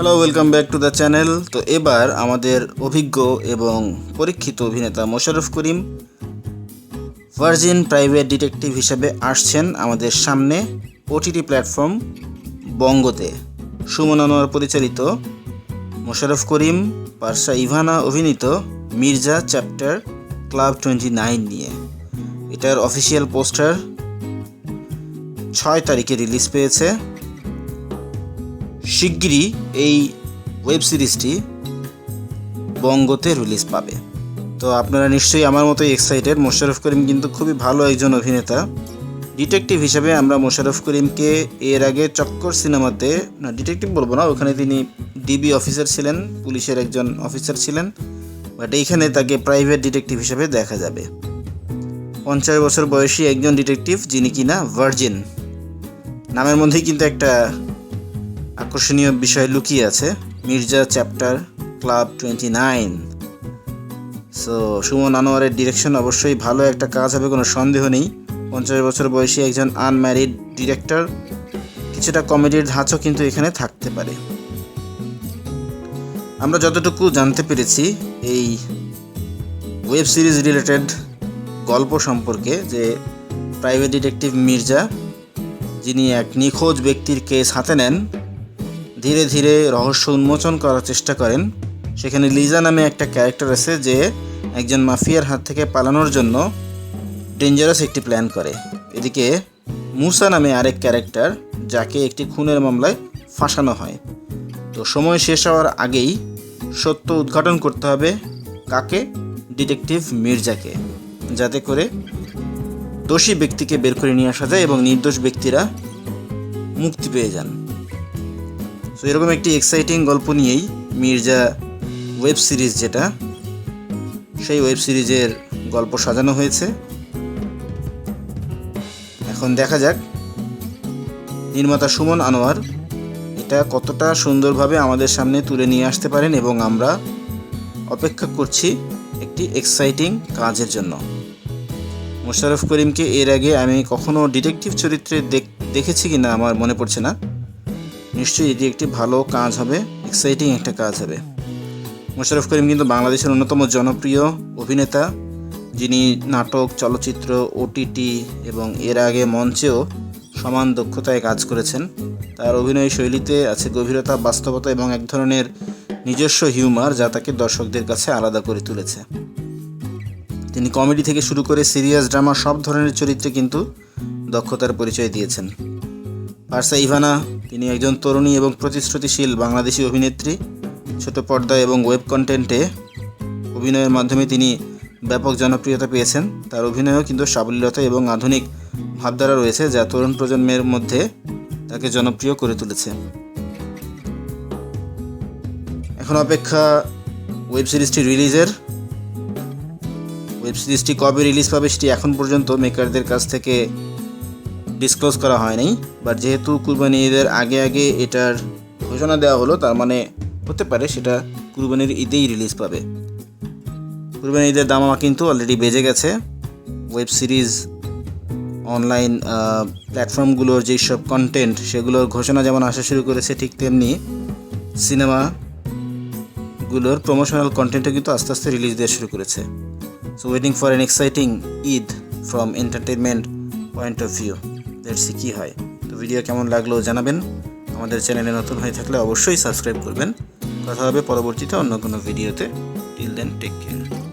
Hello welcome back to the channel তো এবার আমাদের অভিজ্ঞ এবং পরীক্ষিত অভিনেতা Mosharraf Karim virgin private detective হিসেবে আসছেন আমাদের সামনে ওটিটি প্ল্যাটফর্ম বঙ্গতে। সুমন আনোয়ার পরিচালিত মোশাররফ করিম, পারসা ইভানা অভিনীত Mirza chapter club twenty nine নিয়ে। এটার অফিসিয়াল পোস্টার ছয় তারিখে রিলিজ পেয়েছে। শিগগিরই এই ওয়েব সিরিজটি বঙ্গতে রিলিজ পাবে। তো আপনারা নিশ্চয়ই আমার মতো এক্সাইটেড মোশাররফ করিম কিন্তু খুবই ভালো একজন অভিনেতা। ডিটেকটিভ হিসেবে আমরা মোশাররফ করিমকে এর আগে চক্কর সিনেমাতে, না ডিটেকটিভ বলব না, ওখানে তিনি ডিবি অফিসার ছিলেন, পুলিশের একজন অফিসার ছিলেন। বাট এইখানে তাকে প্রাইভেট ডিটেকটিভ হিসেবে দেখা যাবে। পঞ্চাশ বছর বয়সী একজন ডিটেকটিভ যিনি কিনা ভার্জিন নামের মধ্যেই কিন্তু একটা আকর্ষণীয় বিষয় লুকিয়ে আছে। Mirza chapter club twenty nine. So Suman আনোয়ারের direction অবশ্যই ভালো, একটা কাজ হবে, কোনো সন্দেহ নেই। পঞ্চাশ বছর বয়সী একজন আনম্যারিড ডিরেক্টর কিছুটা কমেডির ধাঁচও কিন্তু এখানে থাকতে পারে। আমরা যতটুকু জানতে পেরেছি, এই ওয়েব সিরিজ রিলেটেড গল্প সম্পর্কে যে প্রাইভেট ডিটেকটিভ মির্জা, যিনি এক নিখোঁজ ব্যক্তির কেস হাতে নেন ধীরে ধীরে রহস্য উন্মোচন করার চেষ্টা করেন। সেখানে লিজা নামে একটা ক্যারেক্টার আছে যে একজন মাফিয়ার হাত থেকে পালানোর জন্য ডেঞ্জারাস একটি প্ল্যান করে। এদিকে মুসা নামে আরেক ক্যারেক্টার, যাকে একটি খুনের মামলায় ফাঁসানো হয়। তো সময় শেষ হওয়ার আগেই সত্য উদ্ঘাটন করতে হবে কাকে? ডিটেকটিভ মির্জাকে। যাতে করে দোষী ব্যক্তিকে বের করে নিয়ে আসা যায় এবং নির্দোষ ব্যক্তিরা মুক্তি পেয়ে যান। সো এরকম একটি এক্সাইটিং গল্প নিয়েই মির্জা ওয়েব সিরিজ যেটা, সেই ওয়েব সিরিজের গল্প সাজানো হয়েছে। এখন দেখা যাক নির্মাতা সুমন আনোয়ার এটা কতটা সুন্দরভাবে আমাদের সামনে তুলে নিয়ে আসতে পারেন এবং আমরা অপেক্ষা করছি একটি এক্সাইটিং কাজের জন্য। মোশাররফ করিমকে এর আগে আমি কখনো ডিটেকটিভ চরিত্রে দেখ- দেখেছি কি না আমার মনে পড়ছে না। নিশ্চয়ই এটি একটি ভালো কাজ হবে এক্সাইটিং একটা কাজ হবে। মোশাররফ করিম কিন্তু বাংলাদেশের অন্যতম জনপ্রিয় অভিনেতা, যিনি নাটক, চলচ্চিত্র ওটিটি এবং এর আগে মঞ্চেও সমান দক্ষতায় কাজ করেছেন। তার অভিনয় শৈলীতে আছে গভীরতা, বাস্তবতা এবং এক ধরনের নিজস্ব হিউমার যা তাকে দর্শকদের কাছে আলাদা করে তুলেছে। তিনি কমেডি থেকে শুরু করে সিরিয়াস ড্রামা সব ধরনের চরিত্রে কিন্তু দক্ষতার পরিচয় দিয়েছেন। পারসা ইভানা, তিনি একজন তরুণী এবং প্রতিশ্রুতিশীল বাংলাদেশি অভিনেত্রী, ছোট পর্দা এবং ওয়েব কন্টেন্টে অভিনয়ের মাধ্যমে তিনি ব্যাপক জনপ্রিয়তা পেয়েছেন। তার অভিনয়ও কিন্তু সাবলীলতা এবং আধুনিক ভাবধারা রয়েছে, যা তরুণ প্রজন্মের মধ্যে তাকে জনপ্রিয় করে তুলেছে। এখন অপেক্ষা ওয়েব সিরিজটি রিলিজের। ওয়েব সিরিজটি কবে রিলিজ পাবে সেটি এখন পর্যন্ত মেকারদের কাছ থেকে ডিসক্লোজ করা হয়নি বাট যেহেতু কুরবানি ঈদের আগে আগে এটার ঘোষণা দেওয়া হলো, তার মানে হতে পারে সেটা কুরবানির ঈদেই রিলিজ পাবে। কুরবানি ঈদের দামামা কিন্তু অলরেডি বেজে গেছে। ওয়েব সিরিজ অনলাইন প্ল্যাটফর্মগুলোর যেই সব কন্টেন্ট সেগুলোর ঘোষণা যেমন আসা শুরু করেছে ঠিক তেমনি সিনেমাগুলোর প্রমোশনাল কন্টেন্টও কিন্তু আস্তে আস্তে রিলিজ দেওয়া শুরু করেছে। So waiting for an exciting Eid from entertainment point of view দেখছি কী হয়? তো ভিডিও কেমন লাগল জানাবেন। আমাদের চ্যানেলে নতুন হয়ে থাকলে অবশ্যই সাবস্ক্রাইব করবেন। কথা হবে পরবর্তীতে অন্য কোনো ভিডিওতে টিল দেন টেক কেয়ার